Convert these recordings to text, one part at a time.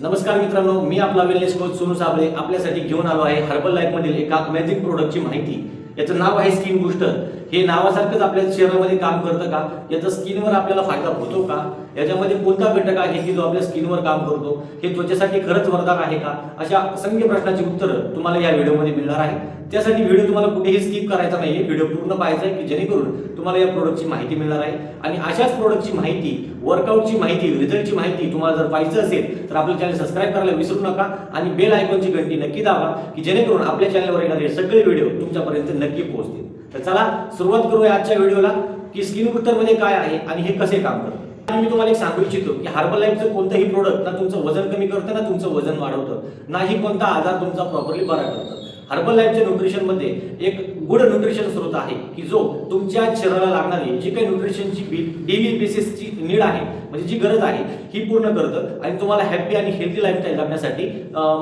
नमस्कार मित्रांनो मी आपला वेलनेस कोच सोनू साबळे आपल्यासाठी घेऊन आलो आहे हर्बल लाईफ मधील एका अमेझिंग प्रोडक्टची माहिती. याचं नाव आहे स्किन बुस्टर हे नावासारखंच आपल्या शरीरामध्ये काम करतं का? याचा स्किनवर आपल्याला फायदा होतो का? याच्यामध्ये कोणता घटक आहे की जो आपल्या स्किनवर काम करतो? हे त्वचेसाठी खरंच वरदान आहे का? अशा असंख्य प्रश्नाची उत्तरं तुम्हाला या व्हिडिओमध्ये मिळणार आहे त्यासाठी व्हिडिओ तुम्हाला कुठेही स्किप करायचा नाही व्हिडिओ पूर्ण पाहायचा आहे की जेणेकरून तुम्हाला या प्रोडक्टची माहिती मिळणार आहे. आणि अशाच प्रोडक्टची माहिती वर्कआउटची माहिती रिझल्टची माहिती तुम्हाला जर पाहिजे असेल तर आपलं चॅनल सबस्क्राईब करायला विसरू नका आणि बेल आयकॉनची घंटी नक्की दाबा की जेणेकरून आपल्या चॅनलवर येणारे सगळे व्हिडिओ तुमच्यापर्यंत नक्की पोहोचतील. तर चला सुरुवात करूया आजच्या व्हिडिओला की स्किनमध्ये काय आहे आणि हे कसे काम करतं. आणि मी तुम्हाला एक सांगू इच्छितो की हार्बल लाईफचं कोणतंही प्रोडक्ट ना तुमचं वजन कमी करतं ना तुमचं वजन वाढवतं. नाही कोणता आजार तुमचा प्रॉपरली बरा करतं. हर्बल लाईफच्या न्यूट्रिशनमध्ये एक गुड न्यूट्रिशन स्रोत आहे की जो तुमच्या शरीराला लागणारी जी काही न्यूट्रिशनची डेली बेसिसची नीड आहे म्हणजे जी गरज आहे ही पूर्ण करतं आणि तुम्हाला हॅपी आणि हेल्दी लाईफस्टाईल जगण्यासाठी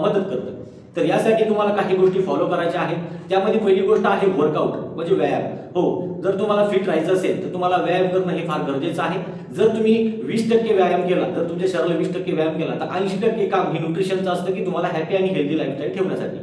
मदत करतं. तर यासाठी तुम्हाला काही गोष्टी फॉलो करायच्या आहेत. त्यामध्ये पहिली गोष्ट आहे वर्कआउट म्हणजे व्यायाम. हो जर तुम्हाला फिट राहायचं असेल तर तुम्हाला व्यायाम करणं हे फार गरजेचं आहे. जर तुम्ही वीस टक्के व्यायाम केला तर तुमच्या शरीराला वीस टक्के व्यायाम केला तर ऐंशी टक्के काम हे न्यूट्रिशनचं असतं की तुम्हाला हॅपी आणि हेल्दी लाईफस्टाईल ठेवण्यासाठी.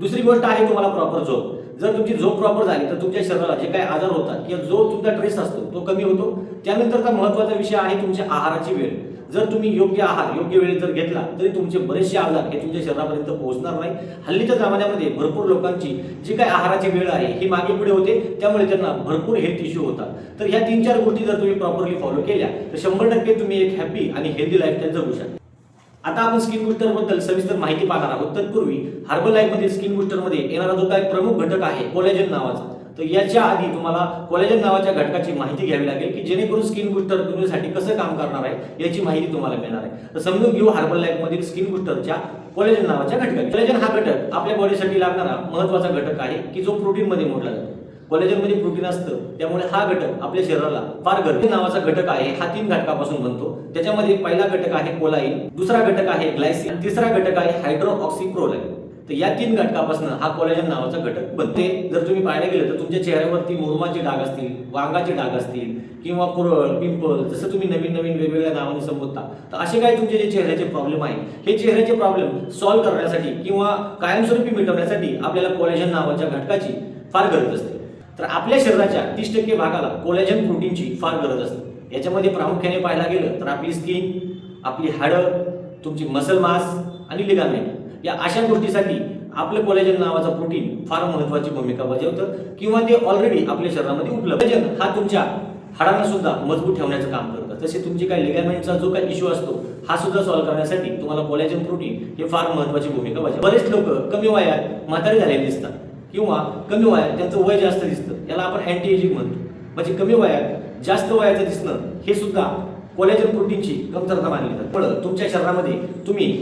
दुसरी गोष्ट आहे तुम्हाला प्रॉपर झोप जर तुमची झोप प्रॉपर झाली तर तुमच्या शरीराला जे काही आजार होतात किंवा जो तुमचा ट्रेस असतो तो कमी होतो. त्यानंतरचा महत्त्वाचा विषय आहे तुमच्या आहाराची वेळ. जर तुम्ही योग्य आहार योग्य वेळेत जर घेतला तरी तुमचे बरेचसे आजार हे तुमच्या शरीरापर्यंत पोहोचणार नाही. हल्लीच्या जमान्यामध्ये भरपूर लोकांची जी काही आहाराची वेळ आहे ही मागे पुढे होते. त्यामुळे त्यांना भरपूर हेल्थ इश्यू होतात. तर ह्या तीन चार गोष्टी जर तुम्ही प्रॉपरली फॉलो केल्या तर शंभर टक्के तुम्ही एक हॅपी आणि हेल्दी लाईफस्टाईल जगू शकता. आता आपण स्किन बुस्टरबद्दल सविस्तर माहिती पाहणार आहोत. तत्पूर्वी हार्बल लाईफ स्किन बुस्टरमध्ये येणारा जो काय प्रमुख घटक आहे कोलेजन नावाचा तर याच्या आधी तुम्हाला कोलेजन नावाच्या घटकाची माहिती घ्यावी लागेल की जेणेकरून स्किन बुस्टर तुमच्यासाठी कसं काम करणार आहे याची माहिती तुम्हाला मिळणार आहे. तर समजून घेऊ हार्बल लाईफ मधील स्किन बुस्टरच्या कोलेजन नावाच्या घटकाची. कोलेजन हा घटक आपल्या बॉडीसाठी लागणारा महत्त्वाचा घटक आहे की जो प्रोटीन मध्ये मोडला जातो. कोलेजनमध्ये प्रोटीन असतं त्यामुळे हा घटक आपल्या शरीराला फार गरजे नावाचा घटक आहे हा तीन घटकापासून बनतो. त्याच्यामध्ये पहिला घटक आहे कोलाईन दुसरा घटक आहे ग्लायसिन तिसरा घटक आहे हायड्रोऑक्सिप्रोलाईन तर या तीन घटकापासून हा कोलेजन नावाचा घटक बनते. जर तुम्ही पाहायला गेलं तर तुमच्या चेहऱ्यावरती मुरुमाचे डाग असतील वांगाचे डाग असतील किंवा पुरळ पिंपल जसं तुम्ही नवीन नवीन वेगवेगळ्या नावाने संबोधता तर असे काही तुमचे जे चेहऱ्याचे प्रॉब्लेम आहे? हे चेहऱ्याचे प्रॉब्लेम सॉल्व्ह करण्यासाठी किंवा कायमस्वरूपी मिटवण्यासाठी आपल्याला कोलेजन नावाच्या घटकाची फार गरज असते. तर आपल्या शरीराच्या तीस टक्के भागाला कोलॅजन प्रोटीनची फार गरज असते. याच्यामध्ये प्रामुख्याने पाहायला गेलं तर आपली स्किन आपली हाडं तुमची मसल मास आणि लिगामेंट या अशा गोष्टीसाठी आपलं कोलेजन नावाचं प्रोटीन फार महत्वाची भूमिका बजावतं किंवा ते ऑलरेडी आपल्या शरीरामध्ये उपलब्ध. हा तुमच्या हाडांना सुद्धा मजबूत ठेवण्याचं काम करतं. तसे तुमची काही लिगामेंटचा जो काही इश्यू असतो हा सुद्धा सॉल्व्ह करण्यासाठी तुम्हाला कोलेजन प्रोटीन हे फार महत्वाची भूमिका बजावते. बरेच लोक कमी वयात म्हातारे झालेले दिसतात. किंवा कमी वयात त्यांचं वय जास्त दिसतं याला आपण अँटी एजिंग म्हणतो. म्हणजे कमी वयात जास्त वयाचं दिसणं हे सुद्धा कोलेजन प्रोटीनची कमतरता मानली जाते. पण तुमच्या शरीरामध्ये तुम्ही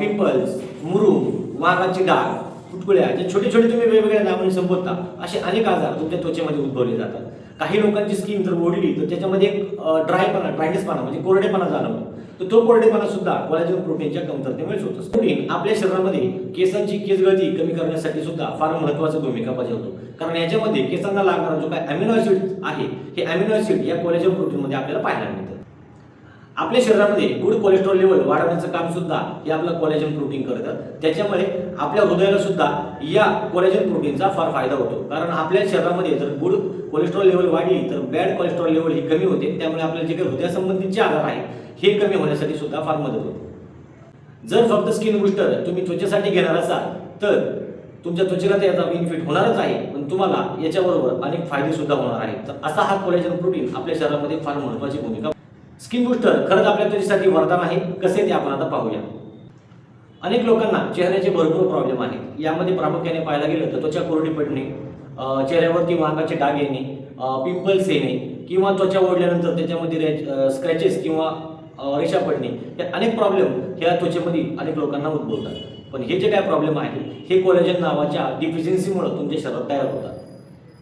पिंपल्स मुरुम वाघाची डाग फुटकुळ्या जे छोटे छोटे तुम्ही वेगवेगळ्या नावाने संबोधता असे अनेक आजार तुमच्या त्वचेमध्ये उद्भवले जातात. काही लोकांची स्किन जर ओढली तर त्याच्यामध्ये एक ड्रायपणा ड्रायनेसपणा म्हणजे कोरडेपणा जाणवतो तर तो कोरडेपणा सुद्धा कोलेजन प्रोटीनच्या कमतरतेमुळे होत असतो. प्रोटीन आपल्या शरीरामध्ये केसांची केस गळती कमी करण्यासाठी सुद्धा फार महत्वाची भूमिका बजावतो. कारण याच्यामध्ये केसांना लागणारा जो काय अमिनो ऍसिड आहे हे अमिनो ऍसिड या कोलेजन प्रोटीनमध्ये आपल्याला पाहायला मिळतं. आपल्या शरीरामध्ये गुड कोलेस्ट्रॉल लेवल वाढवण्याचं काम सुद्धा हे आपलं कोलेजन प्रोटीन करतं. त्याच्यामुळे आपल्या हृदयाला सुद्धा या कोलेजन प्रोटीनचा फार फायदा होतो. कारण आपल्या शरीरामध्ये जर गुड कोलेस्ट्रॉल लेवल वाढली तर बॅड कोलेस्ट्रॉल लेवल ही कमी होते. त्यामुळे आपल्याला जे काही हृदयासंबंधीचे आजार आहेत हे कमी होण्यासाठी सुद्धा फार मदत होते. जर फक्त स्किन बुस्टर तुम्ही त्वचेसाठी घेणार असाल तर तुमच्या त्वचेला तर याचा बेनिफिट होणारच आहे. पण तुम्हाला याच्याबरोबर अनेक फायदे सुद्धा होणार आहेत. तर असा हा कोलेजन प्रोटीन आपल्या शरीरामध्ये फार महत्वाची भूमिका स्किन बुस्टर खरंच आपल्या त्वचेसाठी वरदान आहे. कसे ते आपण आता पाहूया. अनेक लोकांना चेहऱ्याचे भरपूर प्रॉब्लेम आहेत. यामध्ये प्रामुख्याने पाहायला गेलं तर त्वचा कोरडी पडणे चेहऱ्यावरती वांगाचे डाग येणे पिंपल्स येणे किंवा त्वचा ओढल्यानंतर त्याच्यामध्ये स्क्रॅचेस किंवा रेषा पडणे हे अनेक प्रॉब्लेम ह्या त्वचेमध्ये अनेक लोकांना उद्भवतात. पण हे जे काय प्रॉब्लेम आहे हे कोलेजन नावाच्या डिफिशियन्सीमुळे तुमच्या शरीरात तयार होतात.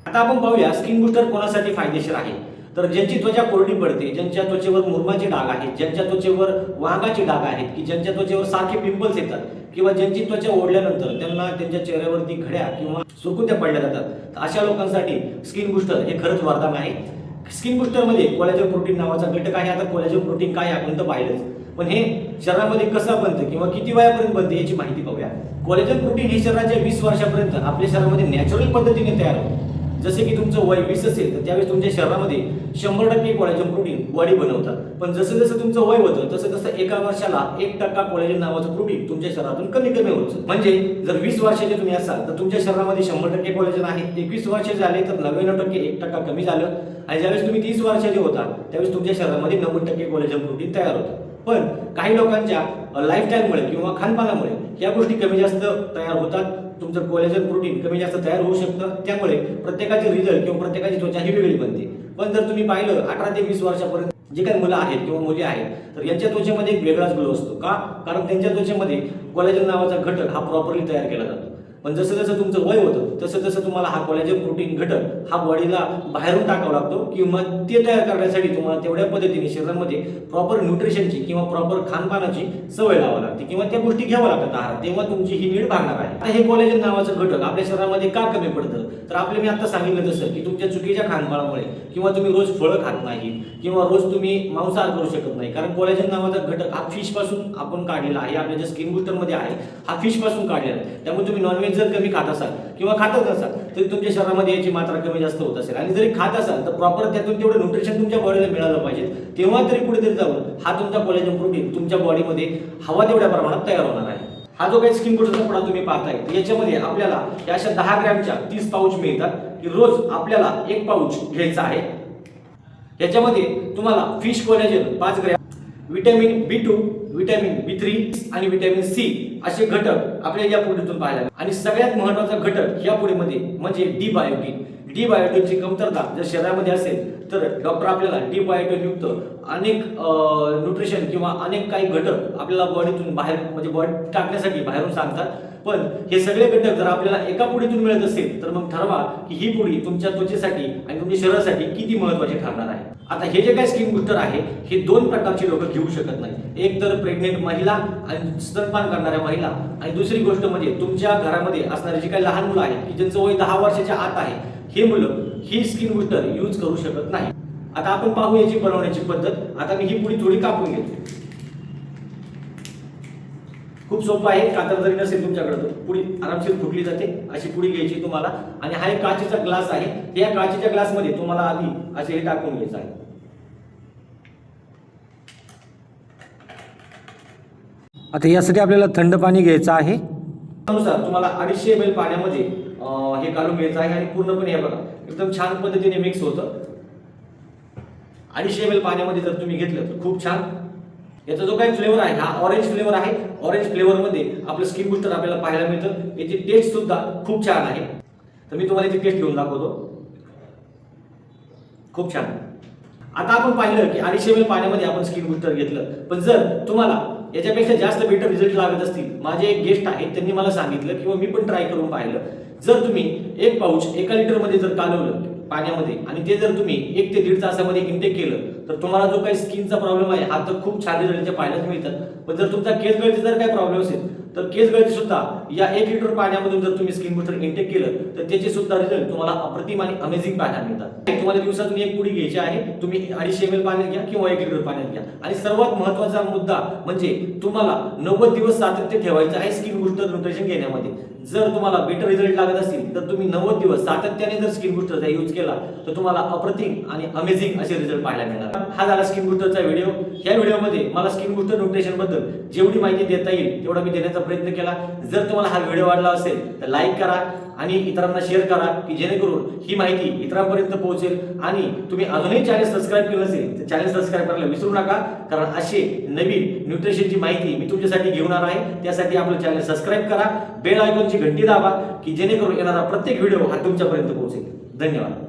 आता आपण पाहूया स्किन बुस्टर कोणासाठी फायदेशीर आहे? तर ज्यांची त्वचा कोरडी पडते ज्यांच्या त्वचेवर मुरमाचे डाग आहेत ज्यांच्या त्वचेवर वाघाचे डाग आहेत की ज्यांच्या त्वचेवर सारखे पिंपल्स येतात किंवा ज्यांची त्वचा ओढल्यानंतर त्यांना त्यांच्या चेहऱ्यावरती घड्या किंवा सुरकुत्या पडल्या जातात तर अशा लोकांसाठी स्किन बुस्टर हे खरंच वरदान आहे. स्किन बुस्टरमध्ये म्हणजे कोलॅजन प्रोटीन नावाचा घटक आहे. आता कोलॅजन प्रोटीन काय आहे आपण तर पाहिलंच. पण हे शरीरामध्ये कसं बनतं किंवा किती वयापर्यंत बनते याची माहिती पाहूया. कोलेजन प्रोटीन हे शरीराच्या वीस वर्षापर्यंत आपल्या शरीरामध्ये नॅचरल पद्धतीने तयार होतं. जसे की तुमचं वय वीस असेल तर त्यावेळेस तुमच्या शरीरामध्ये शंभर टक्के कोलेजन प्रोटीन बॉडी बनवतात. पण जसं जसं तुमचं वय होतं तसं तसं एका वर्षाला एक टक्का कोलेजन नावाचं प्रोटीन तुमच्या शरीरातून कमी कमी होतं म्हणजे जर वीस वर्षाचे तुम्ही असाल तर तुमच्या शरीरामध्ये शंभर टक्के कोलेजन आहे एकवीस वर्ष झाले तर नव्याण्णव टक्के एक टक्का कमी झालं. आणि ज्यावेळेस तुम्ही तीस वर्षाचे होता त्यावेळेस तुमच्या शरीरामध्ये नव्वद टक्के कोलेजन प्रोटीन तयार होतं. पण काही लोकांच्या लाईफस्टाईलमुळे किंवा खानपानामुळे या गोष्टी कमी जास्त तयार होतात. तुमचं कोलेजन प्रोटीन कमी जास्त तयार होऊ शकतं. त्यामुळे प्रत्येकाचे रिझल्ट किंवा प्रत्येकाची त्वचा ही वेगळी बनते. पण जर तुम्ही पाहिलं अठरा ते वीस वर्षापर्यंत जे काही मुलं आहेत किंवा मुली आहेत तर यांच्या त्वचेमध्ये एक वेगळाच ग्लो असतो. का? कारण त्यांच्या त्वचेमध्ये कोलेजन नावाचा घटक हा प्रॉपरली तयार केला जातो. पण जसं जसं तुमचं वय होतं तसं तसं तुम्हाला हा कॉलेजन प्रोटीन घटक हा बॉडीला बाहेरून टाकावा लागतो किंवा ते तयार करण्यासाठी तुम्हाला तेवढ्या पद्धतीने शरीरामध्ये प्रॉपर न्यूट्रिशनची किंवा प्रॉपर खानपानाची सवय लावा लागते किंवा त्या गोष्टी घ्याव्या लागतात आहार तेव्हा तुमची ही नीड भागणार आहे. आता हे कॉलेजन नावाचं घटक आपल्या शरीरामध्ये का कमी पडतं? तर आपले मी आता सांगितलं तसं की तुमच्या चुकीच्या खानपानामुळे किंवा तुम्ही रोज फळं खात नाही किंवा रोज तुम्ही मांसाहार करू शकत नाही. कारण कॉलेजन नावाचा घटक हा फिशपासून आपण काढलेला आहे. आपल्या ज्या स्किन बुस्टरमध्ये आहे हा फिशपासून काढलेला आहे. त्यामुळे तुम्ही नॉनव्हेज जर कमी खात असाल किंवा खातच नसाल तरी तुमच्या शरीरामध्ये याची मात्रा कमी जास्त होत असेल. आणि जरी खात असाल तर प्रॉपर त्यातून तेवढं न्यूट्रिशन तुमच्या बॉडीला मिळालं पाहिजे. तेव्हा तरी कुठेतरी जाऊन हा तुमचा कोलेजन प्रोटीन तुमच्या बॉडीमध्ये हवा तेवढ्या प्रमाणात तयार होणार आहे. हा जो काही स्किन कोटचा पुडा तुम्ही पाहताय याच्यामध्ये आपल्याला या अशा दहा ग्रॅमच्या तीस पाऊच मिळतात की रोज आपल्याला एक पाऊच घ्यायचा आहे. याच्यामध्ये तुम्हाला फिश कोलेजन पाच gram vitamin B two vitamin B three आणि व्हिटॅमिन सी असे घटक आपल्याला या पुढीतून पाहायला आणि सगळ्यात महत्त्वाचा घटक या पुढीमध्ये म्हणजे डी बायोटिन डी बायोटिनची कमतरता जर शरीरामध्ये असेल तर डॉक्टर आपल्याला डी युक्त अनेक न्यूट्रिशन किंवा अनेक काही घटक आपल्याला बॉडीतून बाहेर म्हणजे बॉडी टाकण्यासाठी बाहेरून सांगतात. पण हे सगळे घटक जर आपल्याला एका पुढीतून मिळत असेल तर मग ठरवा की ही पुढी तुमच्या त्वचेसाठी आणि तुमच्या शरीरासाठी किती महत्वाची ठरणार आहे. आता हे जे काही स्किन बुस्टर आहे हे दोन प्रकारची लोक घेऊ शकत नाही एक तर प्रेग्नेंट महिला आणि स्तनपान करणाऱ्या महिला. आणि दुसरी गोष्ट म्हणजे तुमच्या घरामध्ये असणारे जे काही लहान मुलं आहेत की ज्यांचं वय दहा वर्षाच्या आत आहे हे मुलं ही स्किन बुस्टर यूज करू शकत नाही आता आपण पाहू याची बनवण्याची पद्धत. आता मी ही पुढी थोडी कापून घेतो खूप सोपं आहे. कातर जरी नसेल तुमच्याकडे तर पुडी आरामशीर फुटली जाते. अशी पुडी घ्यायची तुम्हाला. आणि हा एक काचेचा ग्लास आहे. या काचेच्या ग्लासमध्ये तुम्हाला आधी असे हे टाकून घ्यायचं आहे. आता यासाठी आपल्याला थंड पाणी घ्यायचं आहे. त्यानुसार तुम्हाला अडीचशे एम एल पाण्यामध्ये हे घालून घ्यायचं आहे. आणि पूर्णपणे हे बघा एकदम छान पद्धतीने मिक्स होतं. अडीचशे एम एल पाण्यामध्ये जर तुम्ही घेतलं तर खूप छान. याचा जो काही फ्लेवर आहे हा ऑरेंज फ्लेवर आहे. ऑरेंज फ्लेवरमध्ये आपलं स्किन बुस्टर आपल्याला पाहायला मिळतं. याची टेस्ट सुद्धा खूप छान आहे. तर मी तुम्हाला याची टेस्ट घेऊन दाखवतो. खूप छान. आता आपण पाहिलं की अडीचशे एम पाण्यामध्ये आपण स्किन बुस्टर घेतलं. पण जर तुम्हाला याच्यापेक्षा जास्त बेटर रिझल्ट लागत असतील माझे एक गेस्ट आहेत त्यांनी मला सांगितलं किंवा मी पण ट्राय करून पाहिलं. जर तुम्ही एक पाऊच एका लिटरमध्ये जर कालवलं पाण्यामध्ये आणि ते जर तुम्ही एक ते दीड तासामध्ये इंटेक केलं तर तुम्हाला जो काही स्किनचा प्रॉब्लेम आहे हा तर खूप छान रिझल्ट पाहायलाच मिळतात. पण जर तुमचा केस गळती जर काही प्रॉब्लेम असेल तर केस गळती सुद्धा या एक लिटर पाण्यामधून जर तुम्ही स्किन बुस्टर इंटेक केलं तर त्याचे सुद्धा रिझल्ट तुम्हाला अप्रतिम आणि अमेझिंग पाहायला मिळतात. तुम्हाला दिवसातून एक पुडी घ्यायची आहे तुम्ही अडीचशे एम एल पाण्यात घ्या किंवा एक लिटर पाण्यात घ्या. आणि सर्वात महत्त्वाचा मुद्दा म्हणजे तुम्हाला नव्वद दिवस सातत्य ठेवायचं आहे स्किन बुस्टर न्यूट्रिशन घेण्यामध्ये. जर तुम्हाला बेटर रिझल्ट लागत असतील तर तुम्ही नव्वद दिवस सातत्याने जर स्किन बुस्टरचा यूज केला तर तुम्हाला अप्रतिम आणि अमेझिंग असे रिझल्ट पाहायला मिळणार. हा झाला स्किन बुस्टरचा व्हिडिओ या व्हिडिओमध्ये मला स्किन बुस्टर न्यूट्रिशनबद्दल जेवढी माहिती देता येईल तेवढा मी देण्याचा प्रयत्न केला. जर तुम्हाला हा व्हिडिओ आवडला असेल तर लाईक करा आणि इतरांना शेअर करा की जेणेकरून ही माहिती इतरांपर्यंत पोहोचेल. आणि तुम्ही अजूनही चॅनल सबस्क्राईब केलं असेल तर चॅनल सबस्क्राईब करायला विसरू नका. कारण असे नवीन न्यूट्रिशनची माहिती मी तुमच्यासाठी घेऊन आहे. त्यासाठी आपलं चॅनल सबस्क्राईब करा. बेल आयकॉनची घंटी दाबा की जेणेकरून येणारा प्रत्येक व्हिडिओ हा तुमच्यापर्यंत पोहोचेल. धन्यवाद.